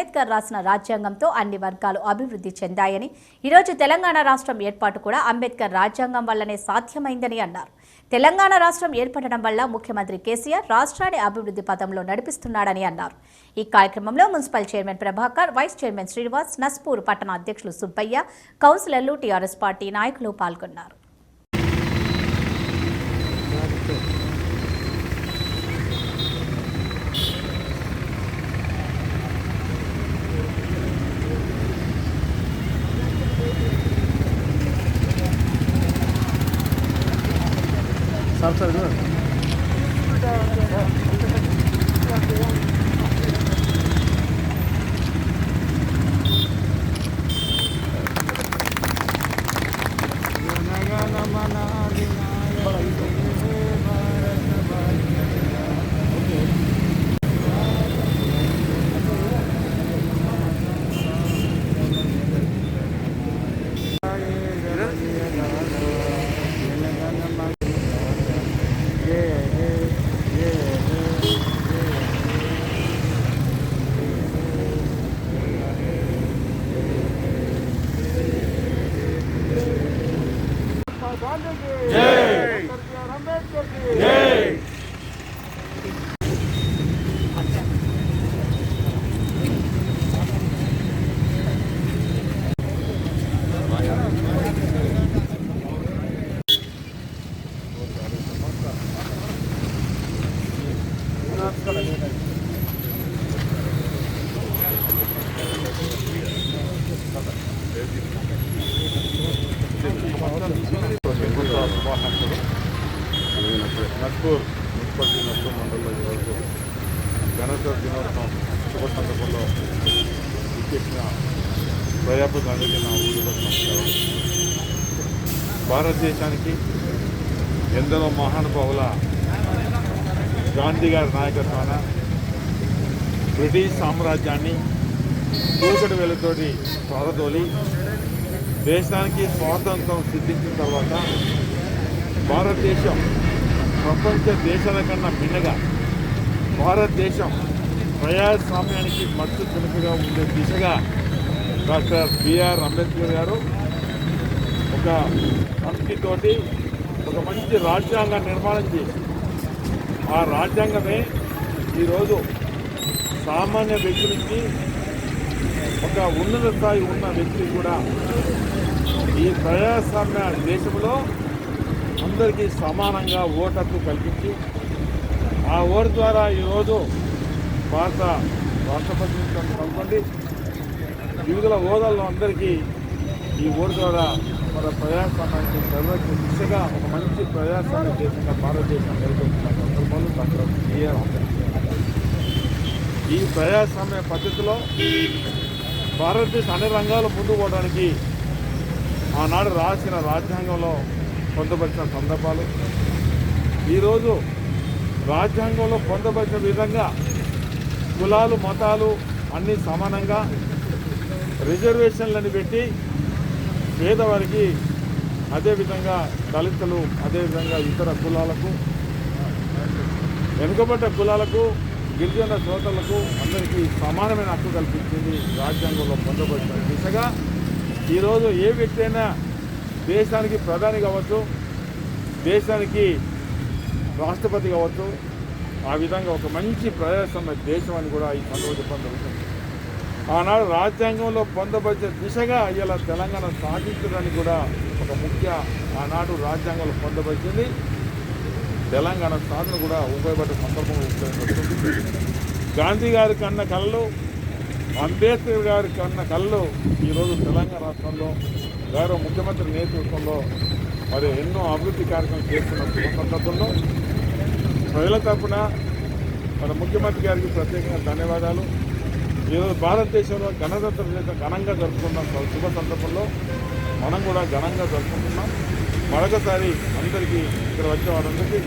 అంబేద్కర్ రాసిన రాజ్యాంగంతో అన్ని వర్గాలు అభివృద్ధి చెందాయని ఈరోజు తెలంగాణ రాష్ట్రం ఏర్పాటు కూడా అంబేద్కర్ రాజ్యాంగం వల్లనే సాధ్యమైందని అన్నారు. తెలంగాణ రాష్ట్రం ఏర్పడడం వల్ల ముఖ్యమంత్రి కేసీఆర్ రాష్ట్రాన్ని అభివృద్ధి పథంలో నడిపిస్తున్నాడని అన్నారు. ఈ కార్యక్రమంలో municipal chairman Prabhakar vice chairman Srinivas Naspur పట్టణ అధ్యక్షులు సుబ్బయ్య కౌన్సిలర్లు టీఆర్ఎస్ పార్టీ నాయకులు పాల్గొన్నారు. Sarı sarı değil mi? శంకుస్థాపన నస్పూర్ మున్సిపాలిటీ నస్పూర్ మండలంలో ఈరోజు గణతంత్ర దినోత్సవం శుభ సందర్భంలో ఇచ్చేసిన ప్రజాపతి అందరికీ ఊరిలో నమస్కారం భారతదేశానికి ఎందరో మహానుభావుల గాంధీ గారి నాయకత్వాన బ్రిటిష్ సామ్రాజ్యాన్ని కూకటి వెలుతోటి పారదోలి దేశానికి స్వాతంత్రం సిద్ధించిన తర్వాత భారతదేశం ప్రపంచ దేశాల కన్నా భిన్నగా భారతదేశం ప్రజాస్వామ్యానికి మత్తు తునుకుగా ఉండే దిశగా డాక్టర్ బిఆర్ అంబేద్కర్ గారు ఒక భక్తితోటి ఒక మంచి రాజ్యాంగం నిర్మాణం చేసి ఆ రాజ్యాంగమే ఈరోజు సామాన్య వ్యక్తి నుంచి ఒక ఉన్నత స్థాయి ఉన్న వ్యక్తి కూడా ఈ ప్రజాస్వామ్య దేశంలో అందరికీ సమానంగా ఓటు హక్కు కల్పించి ఆ ఓటు ద్వారా ఈరోజు భారత రాష్ట్రపతి కనుకోండి వివిధ హోదాల్లో అందరికీ ఈ ఓటు ద్వారా మన ప్రజాస్వామ్యానికి ప్రవర్తన దిశగా ఒక మంచి ప్రజాస్వామ్య దేశంగా భారతదేశం నెలకొల్పుతున్న సందర్భంలో డాక్టర్ బిఆర్ ఈ ప్రజాస్వామ్య పద్ధతిలో భారతదేశం అన్ని రంగాలు ముందుకోవడానికి ఆనాడు రాసిన రాజ్యాంగంలో పొందపరిచిన సందర్భాలు. ఈరోజు రాజ్యాంగంలో పొందపరిచిన విధంగా కులాలు మతాలు అన్నీ సమానంగా రిజర్వేషన్లను పెట్టి పేదవారికి అదేవిధంగా దళితులు అదేవిధంగా ఇతర కులాలకు వెనుకబడ్డ కులాలకు గిరిజన శ్రోతలకు అందరికీ సమానమైన హక్కు కల్పించింది రాజ్యాంగంలో పొందబడిన దిశగా ఈరోజు ఏ వ్యక్తి అయినా దేశానికి ప్రధాని కావచ్చు దేశానికి రాష్ట్రపతి కావచ్చు ఆ విధంగా ఒక మంచి ప్రజాస్వామ్య దేశం అని కూడా ఈ పండుగ చెప్పడం జరుగుతుంది. ఆనాడు రాజ్యాంగంలో పొందపరిచే దిశగా ఇలా తెలంగాణ సాధించడానికి కూడా ఒక ముఖ్య ఆనాడు రాజ్యాంగంలో పొందపరిచింది తెలంగాణ సాధన కూడా ఉపయోగపడే సందర్భంగా ఉపయోగపడుతుంది గాంధీ గారి కన్న కళ్ళు అంబేద్కర్ గారి కన్న కళ్ళు ఈరోజు తెలంగాణ రాష్ట్రంలో గౌరవ ముఖ్యమంత్రి నేతృత్వంలో మరి ఎన్నో అభివృద్ధి కార్యక్రమాలు చేస్తున్న సందర్భంలో ప్రజల తరపున మన ముఖ్యమంత్రి గారికి ప్రత్యేకంగా ధన్యవాదాలు. ఈరోజు భారతదేశంలో గణతంత్ర దినోత్సవం ఘనంగా జరుపుకున్న శుభ సందర్భంలో మనం కూడా ఘనంగా జరుపుకుంటున్నాం. మరొకసారి అందరికీ ఇక్కడ వచ్చే వారందరికీ